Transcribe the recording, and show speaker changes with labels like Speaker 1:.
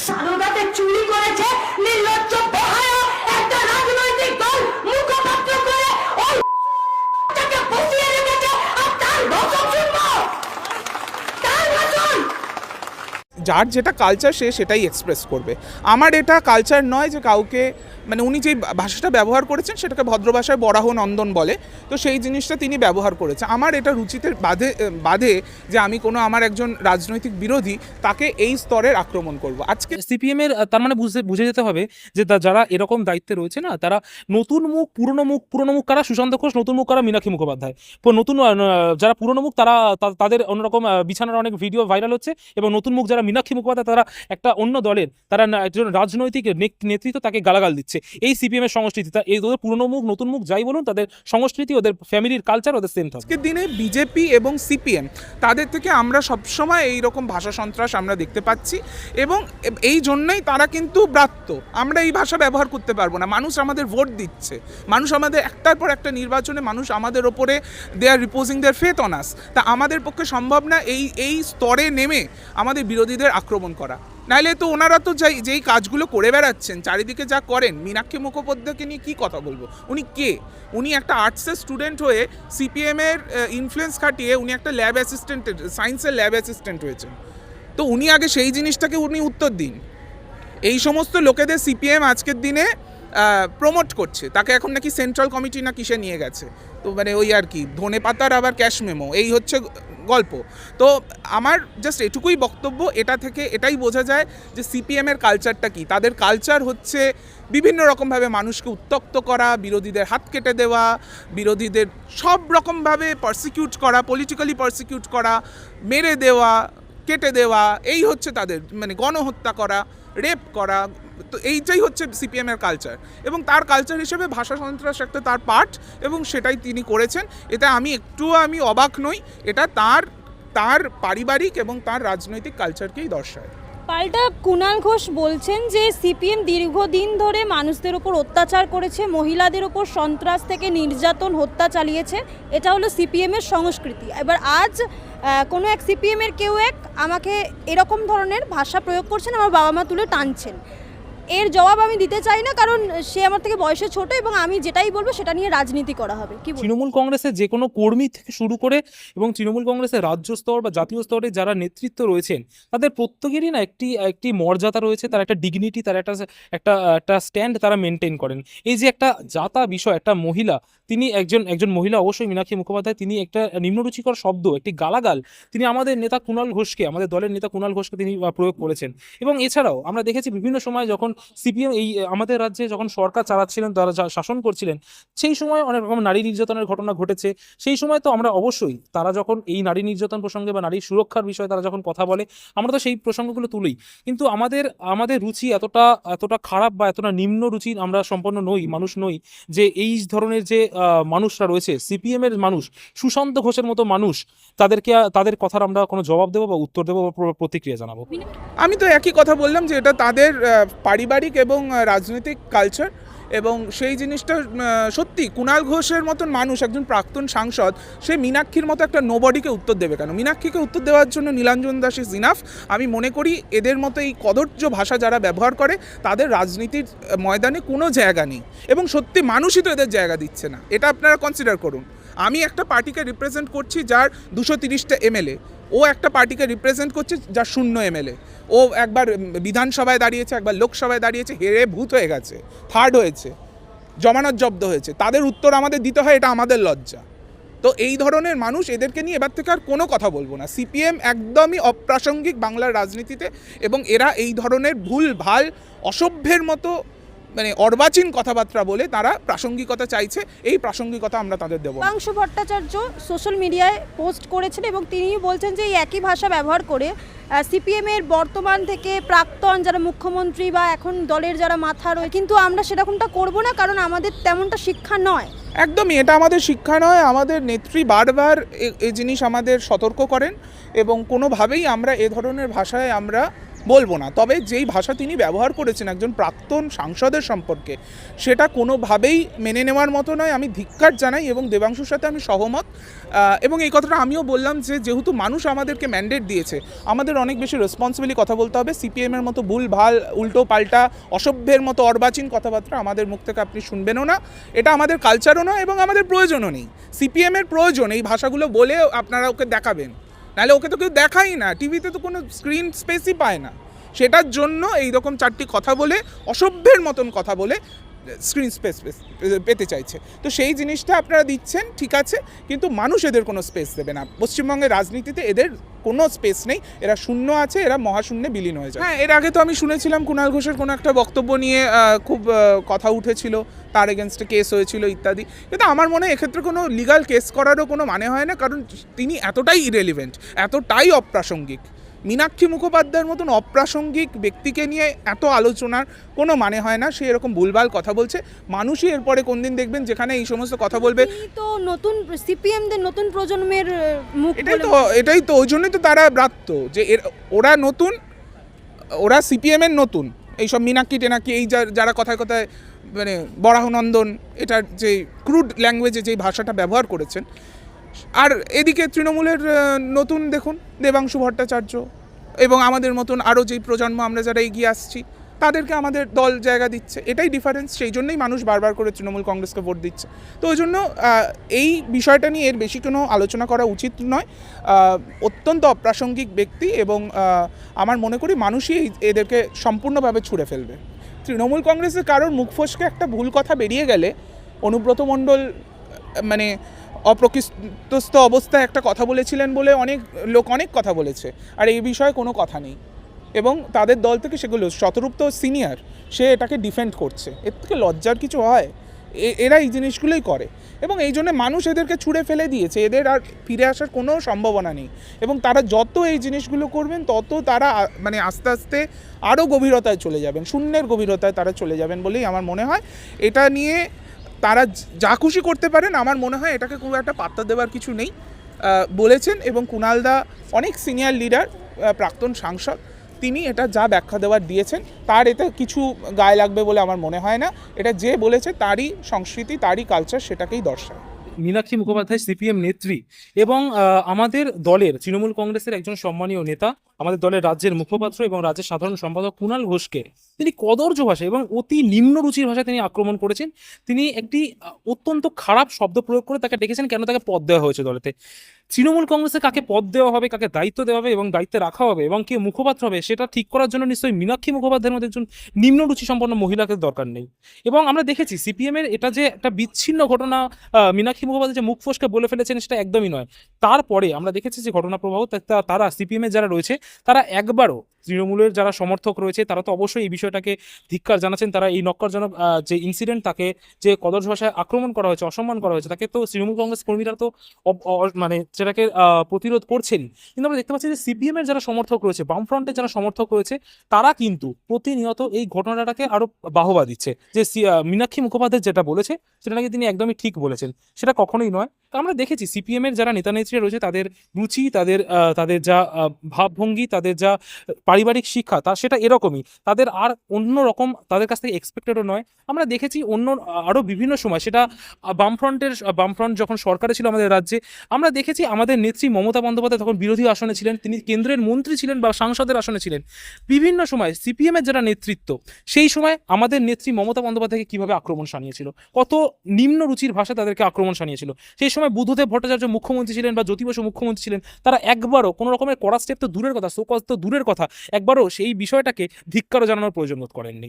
Speaker 1: সারদাতে চুরি করেছে নির্লজ্জ বহায়া একটা রাজনৈতিক দল মুখপাত্র করে ওই বাচ্চাকে বসিয়ে রেখেছে আর তার ভাষণ শুনব তার ভাষণ
Speaker 2: যার যেটা কালচার সে সেটাই এক্সপ্রেস করবে। আমার এটা কালচার নয় যে কাউকে মানে উনি যে ভাষাটা ব্যবহার করেছেন সেটাকে ভদ্র ভাষায় বরাহ নন্দন বলে, তো সেই জিনিসটা তিনি ব্যবহার করেছে। আমার এটা রুচিতে বাধে বাধে যে আমি কোনো আমার একজন রাজনৈতিক বিরোধী তাকে এই স্তরের আক্রমণ করব। আজকে
Speaker 3: সিপিএম এর তার মানে বুঝতে, বুঝে যেতে হবে যে যারা এরকম দায়িত্বে রয়েছে না, তারা নতুন মুখ, পুরনো মুখ পুরনো মুখ কারা? সুশান্ত ঘোষ নতুন মুখ কারা? মীনাক্ষী মুখোপাধ্যায়। নতুন যারা পুরনো মুখ তারা তাদের অন্যরকম বিছানার অনেক ভিডিও ভাইরাল হচ্ছে এবং নতুন মুখ যারা মীনাক্ষী মুখোপাধ্যায় তারা একটা অন্য দলের, তারা একজন রাজনৈতিক নেতৃত্ব তাকে গালাগাল দিচ্ছে। এই সিপিএম এর সংস্কৃতি, তা, এই ওদের পুরনো মুখ, নতুন মুখ যাই বলুন, তাদের সংস্কৃতি, ওদের ফ্যামিলির কালচার ওদের সেম
Speaker 2: আজকের দিনে বিজেপি এবং সিপিএম তাদের থেকে আমরা সবসময় এই রকম ভাষা সন্ত্রাস আমরা দেখতে পাচ্ছি এবং এই জন্যই তারা কিন্তু ব্রাত্য। আমরা এই ভাষা ব্যবহার করতে পারব না। মানুষ আমাদের ভোট দিচ্ছে। মানুষ আমাদের একটার পর একটা নির্বাচনে মানুষ আমাদের ওপরে দে আর রিপোজিং দেয়ার ফেথ অন আস তা আমাদের পক্ষে সম্ভব না এই এই স্তরে নেমে আমাদের বিরোধীদের আক্রমণ করা। নাইলে তো ওনারা তো যাই, যেই কাজগুলো করে বেড়াচ্ছেন, চারিদিকে যা করেন, মীনাক্ষী মুখোপাধ্যায়কে নিয়ে কী কথা বলব? উনি কে? উনি একটা আর্টসের স্টুডেন্ট হয়ে সিপিএমের ইনফ্লুয়েন্স খাটিয়ে উনি একটা ল্যাব অ্যাসিস্ট্যান্ট সায়েন্সের ল্যাব অ্যাসিস্ট্যান্ট হয়েছেন। তো উনি আগে সেই জিনিসটাকে উনি উত্তর দিন। এই সমস্ত লোকেদের সিপিএম আজকের দিনে প্রমোট করছে। তাকে এখন নাকি সেন্ট্রাল কমিটি না কিসে নিয়ে গেছে? তো মানে ওই আর কি ধনে পাতার আবার ক্যাশ মেমো এই হচ্ছে গল্প। তো আমার জাস্ট এটুকুই বক্তব্য, এটা থেকে এটাই বোঝা যায় যে সিপিএমের কালচারটা কি। তাদের কালচার হচ্ছে বিভিন্ন রকমভাবে মানুষকে উত্তক্ত করা, বিরোধীদের হাত কেটে দেওয়া, বিরোধীদের সব রকমভাবে পারসিকিউট করা পলিটিক্যালি পারসিকিউট করা, মেরে দেওয়া, কেটে দেওয়া, এই হচ্ছে তাদের মানে গণহত্যা করা রেপ করা তো এইটাই হচ্ছে সিপিএমের কালচার এবং তার কালচার হিসেবে ভাষা সন্ত্রাস একটা তার পার্ট এবং সেটাই তিনি করেছেন। এটা আমি একটুও আমি অবাক নই, এটা তার তার পারিবারিক এবং তার রাজনৈতিক কালচারকেই দর্শায়।
Speaker 4: পাল্টা কুণাল ঘোষ বলছেন যে সিপিএম দীর্ঘদিন ধরে মানুষদের ওপর অত্যাচার করেছে, মহিলাদের ওপর সন্ত্রাস থেকে নির্যাতন, হত্যা চালিয়েছে। এটা হলো সিপিএমের সংস্কৃতি। এবার আজ কোনো এক সিপিএমের কেউ এক আমাকে এরকম ধরনের ভাষা প্রয়োগ করছেন, আমার বাবা মা তুলে টানছেন। এর জবাব আমি দিতে চাই না, কারণ সে আমার থেকে বয়সে ছোট এবং আমি যেটাই বলব সেটা নিয়ে রাজনীতি করা হবে। কি
Speaker 3: তৃণমূল কংগ্রেসের যে কোনো কর্মী থেকে শুরু করে এবং তৃণমূল কংগ্রেসের রাজ্য স্তর বা জাতীয় স্তরে যারা নেতৃত্ব রয়েছেন, তাদের প্রত্যেকেরই না একটি একটি মর্যাদা রয়েছে, তার একটা ডিগনিটি তার একটা একটা একটা স্ট্যান্ড তারা মেনটেন করেন। এই যে একটা জাতা বিষয়, একটা মহিলা, তিনি একজন একজন মহিলা অবশ্যই মীনাক্ষী মুখোপাধ্যায়, তিনি একটা নিম্নরুচিকর শব্দ, একটি গালাগাল, তিনি আমাদের নেতা কুণাল ঘোষকে, আমাদের দলের নেতা কুণাল ঘোষকে তিনি প্রয়োগ করেছেন। এবং এছাড়াও আমরা দেখেছি বিভিন্ন সময় যখন সিপিএম এই আমাদের রাজ্যে যখন সরকার চালাচ্ছিলেন, তারা শাসন করছিলেন, সেই সময় অনেক রকম নারী নির্যাতনের ঘটনা ঘটেছে। সেই সময় তো আমরা অবশ্যই, তারা যখন এই নারী নির্যাতন প্রসঙ্গে বা নারী সুরক্ষার বিষয়ে তারা যখন কথা বলে, আমরা তো সেই প্রসঙ্গগুলো তুলি। কিন্তু আমাদের আমাদের রুচি এতটা এতটা খারাপ বা এতটা নিম্ন রুচি আমরা সম্পন্ন নই, মানুষ নই, যে এই ধরনের যে মানুষরা রয়েছে সিপিএম এর মানুষ, সুশান্ত ঘোষের মতো মানুষ, তাদেরকে, তাদের কথার আমরা কোনো জবাব দেবো বা উত্তর দেবো বা প্রতিক্রিয়া জানাব?
Speaker 2: আমি তো একই কথা বললাম যে এটা তাদের পারিবারিক এবং রাজনৈতিক কালচার এবং সেই জিনিসটা সত্যি কুণাল ঘোষের মতন মানুষ, একজন প্রাক্তন সাংসদ, সে মীনাক্ষীর মতো একটা নোবডিকে উত্তর দেবে কেন? মীনাক্ষীকে উত্তর দেওয়ার জন্য নীলাঞ্জন দাস ইজ ইনাফ আমি মনে করি এদের মতো এই কদর্য ভাষা যারা ব্যবহার করে, তাদের রাজনীতির ময়দানে কোনো জায়গা নেই। এবং সত্যি মানুষই তো এদের জায়গা দিচ্ছে না। এটা আপনারা কনসিডার করুন। আমি একটা পার্টিকে রিপ্রেজেন্ট করছি যার দুশো তিরিশটা এমএলএ। ও একটা পার্টিকে রিপ্রেজেন্ট করছে যার শূন্য এমএলএ ও একবার বিধানসভায় দাঁড়িয়েছে, একবার লোকসভায় দাঁড়িয়েছে, হেরে ভূত হয়ে গেছে থার্ড হয়েছে, জমানত জব্দ হয়েছে। তাদের উত্তর আমাদের দিতে হয়, এটা আমাদের লজ্জা। তো এই ধরনের মানুষ এদেরকে নিয়ে এবার থেকে আর কোনো কথা বলব না। সিপিএম একদমই অপ্রাসঙ্গিক বাংলার রাজনীতিতে এবং এরা এই ধরনের ভুল ভালো অসভ্যের মতো মানে অর্বাচীন কথাবার্তা বলে তারা প্রাসঙ্গিকতা চাইছে এই প্রাসঙ্গিকতা আমরা তাদের দেবো না।
Speaker 4: ভট্টাচার্য সোশ্যাল মিডিয়ায় পোস্ট করেছেন এবং তিনি বলছেন যে এই একই ভাষা ব্যবহার করে সিপিএম এর বর্তমান থেকে প্রাক্তন যারা মুখ্যমন্ত্রী বা এখন দলের যারা মাথা রয়েছে কিন্তু আমরা সেরকমটা করব না কারণ আমাদের তেমনটা শিক্ষা নয়
Speaker 2: একদমই এটা আমাদের শিক্ষা নয় আমাদের নেত্রী বারবার এ- এই জিনিস আমাদের সতর্ক করেন এবং কোনোভাবেই আমরা এ ধরনের ভাষায় আমরা বলব না। তবে যেই ভাষা তিনি ব্যবহার করেছেন একজন প্রাক্তন সাংসদের সম্পর্কে, সেটা কোনোভাবেই মেনে নেওয়ার মতো নয়। আমি ধিক্কার জানাই এবং দেবাংশুর সাথে আমি সহমত। এবং এই কথাটা আমিও বললাম যে, যেহেতু মানুষ আমাদেরকে ম্যান্ডেট দিয়েছে, আমাদের অনেক বেশি রেসপন্সিবিলি কথা বলতে হবে। সিপিএমের মতো ভুল, ভালো, উল্টো, পাল্টা, অসভ্যের মতো অর্বাচীন কথাবার্তা আমাদের মুখ থেকে আপনি শুনবেনও না। এটা আমাদের কালচারও নয় এবং আমাদের প্রয়োজনও নেই। সিপিএমের প্রয়োজন এই ভাষাগুলো বলে আপনারা ওকে দেখাবেন। নাহলে ওকে তো কেউ দেখাই না। টিভিতে তো কোনো স্ক্রিন স্পেসই পায় না। সেটার জন্য এই রকম চারটি কথা বলে, অসভ্যের মতন কথা বলে স্ক্রিন স্পেস পেতে চাইছে। তো সেই জিনিসটা আপনারা দিচ্ছেন, ঠিক আছে, কিন্তু মানুষ এদের কোনো স্পেস দেবে না। পশ্চিমবঙ্গের রাজনীতিতে এদের কোনো স্পেস নেই। এরা শূন্য আছে, এরা মহাশূন্যে বিলীন হয়ে যায় হ্যাঁ এর আগে তো আমি শুনেছিলাম কুণাল ঘোষের কোনো একটা বক্তব্য নিয়ে খুব কথা উঠেছিল, তার এগেনস্টে কেস হয়েছিল ইত্যাদি। কিন্তু আমার মনে হয় এক্ষেত্রে কোনো লিগাল কেস করারও কোনো মানে হয় না, কারণ তিনি এতটাই ইরেলিভেন্ট এতটাই অপ্রাসঙ্গিক। মীনাক্ষী মুখোপাধ্যায়ের মতন অপ্রাসঙ্গিক ব্যক্তিকে নিয়ে এত আলোচনার কোনো মানে হয় না সে এরকম ভুলভাল কথা বলছে। মানুষই এরপরে কোন দিন দেখবেন যেখানে এই সমস্ত কথা বলবে।
Speaker 4: তো নতুন সিপিএমদের নতুন প্রজন্মের মুখ
Speaker 2: এটাই তো এটাই তো ওই জন্যই তো তারা ব্রাত্য যে এর ওরা নতুন ওরা সিপিএম এর নতুন। এইসব মীনাক্ষী টেনাক্কি এই যারা কথায় কথায় মানে বরাহনন্দন এটার যে ক্রুড ল্যাঙ্গুয়েজে যেই ভাষাটা ব্যবহার করেছেন আর এদিকে তৃণমূলের নতুন দেখুন, দেবাংশু ভট্টাচার্য এবং আমাদের মতন আরও যেই প্রজন্ম, আমরা যারা এগিয়ে আসছি, তাদেরকে আমাদের দল জায়গা দিচ্ছে। এটাই ডিফারেন্স সেই জন্যই মানুষ বারবার করে তৃণমূল কংগ্রেসকে ভোট দিচ্ছে। তো ওই জন্য এই বিষয়টা নিয়ে এর বেশি কোনো আলোচনা করা উচিত নয়। অত্যন্ত অপ্রাসঙ্গিক ব্যক্তি এবং আমার মনে করি মানুষই এদেরকে সম্পূর্ণভাবে ছুঁড়ে ফেলবে। তৃণমূল কংগ্রেসের কারোর মুখ ফসকে একটা ভুল কথা বেরিয়ে গেলে অনুব্রত মণ্ডল মানে অপ্রকৃতস্থ অবস্থায় একটা কথা বলেছিলেন বলে অনেক লোক অনেক কথা বলেছে। আর এই বিষয়ে কোনো কথা নেই। এবং তাদের দল থেকে সেগুলো, শতরূপ তো সিনিয়র, সে এটাকে ডিফেন্ড করছে। এর থেকে লজ্জার কিছু হয়? এরা এই জিনিসগুলোই করে। এবং এই জন্য মানুষ এদেরকে ছুঁড়ে ফেলে দিয়েছে। এদের আর ফিরে আসার কোনো সম্ভাবনা নেই। এবং তারা যত এই জিনিসগুলো করবেন, তত তারা মানে আস্তে আস্তে আরও গভীরতায় চলে যাবেন। শূন্যের গভীরতায় তারা চলে যাবেন বলেই আমার মনে হয়। এটা নিয়ে তারা যা খুশি করতে পারেন, আমার মনে হয় এটাকে খুব একটা পাত্তা দেওয়ার কিছু নেই। বলেছেন এবং কুণালদা অনেক সিনিয়র লিডার প্রাক্তন সাংসদ, তিনি এটা যা ব্যাখ্যা দেওয়ার দিয়েছেন, তার এতে কিছু গায়ে লাগবে বলে আমার মনে হয় না। এটা যে বলেছে তারই সংস্কৃতি, তারই কালচার সেটাকেই দর্শায়।
Speaker 3: মীনাক্ষী মুখোপাধ্যায়, সিপিএম নেত্রী এবং আমাদের দলের তৃণমূল কংগ্রেসের একজন সম্মানীয় নেতা আমাদের দলের রাজ্যের মুখপাত্র এবং রাজ্যের সাধারণ সম্পাদক কুণাল ঘোষকে তিনি কদর্য ভাষা এবং অতি নিম্ন রুচির ভাষায় তিনি আক্রমণ করেছেন। তিনি একটি অত্যন্ত খারাপ শব্দ প্রয়োগ করে তাকে ডেকেছেন কেন তাকে পদ দেওয়া হয়েছে দলেতে। তৃণমূল কংগ্রেসে কাকে পদ দেওয়া হবে, কাকে দায়িত্ব দেওয়া হবে এবং দায়িত্বে রাখা হবে এবং কে মুখপাত্র হবে, সেটা ঠিক করার জন্য নিশ্চয়ই মীনাক্ষী মুখোপাধ্যায়ের মধ্যে একজন নিম্ন রুচি সম্পন্ন মহিলাকে দরকার নেই। এবং আমরা দেখেছি সিপিএম এর এটা যে একটা বিচ্ছিন্ন ঘটনা মীনাক্ষী মুখোপাধ্যায় যে মুখ ফসকে বলে ফেলেছেন সেটা একদমই নয়। তারপরে আমরা দেখেছি যে ঘটনা প্রবাহ তারা সিপিএম এর যারা রয়েছে তারা একবারও তৃণমূলের যারা সমর্থক রয়েছে, তারা তো অবশ্যই এই বিষয়টাকে ধিক্কার জানাচ্ছেন। তারা এই নক্করজনক যে ইনসিডেন্ট তাকে যে কদর্য ভাষায় আক্রমণ করা হয়েছে, অসম্মান করা হয়েছে, তাকে তো তৃণমূল কংগ্রেস কর্মীরা তো মানে সেটাকে প্রতিরোধ করছেন। কিন্তু আমরা দেখতে পাচ্ছি যে সিপিএম এর যারা সমর্থক রয়েছে, বামফ্রন্টের যারা সমর্থক রয়েছে, তারা কিন্তু প্রতিনিয়ত এই ঘটনাটাকে আরও বাহবা দিচ্ছে। যে মীনাক্ষী মুখোপাধ্যায় যেটা বলেছে, সেটা নাকি তিনি একদমই ঠিক বলেছেন। সেটা কখনোই নয়। আমরা দেখেছি সিপিএম এর যারা নেতা নেত্রীরা রয়েছে, তাদের রুচি, তাদের তাদের যা ভাবভঙ্গি, তাদের যা পারিবারিক শিক্ষা, তা সেটা এরকমই। তাদের আর অন্য রকম তাদের কাছ থেকে এক্সপেক্টেডও নয়। আমরা দেখেছি অন্য আরও বিভিন্ন সময় সেটা বামফ্রন্টের, বামফ্রন্ট যখন সরকারে ছিল আমাদের রাজ্যে, আমরা দেখেছি আমাদের নেত্রী মমতা বন্দ্যোপাধ্যায় তখন বিরোধী আসনে ছিলেন, তিনি কেন্দ্রের মন্ত্রী ছিলেন বা সাংসদের আসনে ছিলেন। বিভিন্ন সময় সিপিএমের যারা নেতৃত্ব, সেই সময় আমাদের নেত্রী মমতা বন্দ্যোপাধ্যায়কে কীভাবে আক্রমণ শানিয়েছিল? কত নিম্ন রুচির ভাষা তাদেরকে আক্রমণ শানিয়েছিল? সেই সময় বুদ্ধদেব ভট্টাচার্য মুখ্যমন্ত্রী ছিলেন বা জ্যোতি বসু মুখ্যমন্ত্রী ছিলেন, তারা একবারও কোনো রকমের কড়া স্টেপ তো দূরের কথা শোকজ তো দূরের কথা একবারও সেই বিষয়টাকে ধিক্কারও জানানোর প্রয়োজন বোধ করেননি।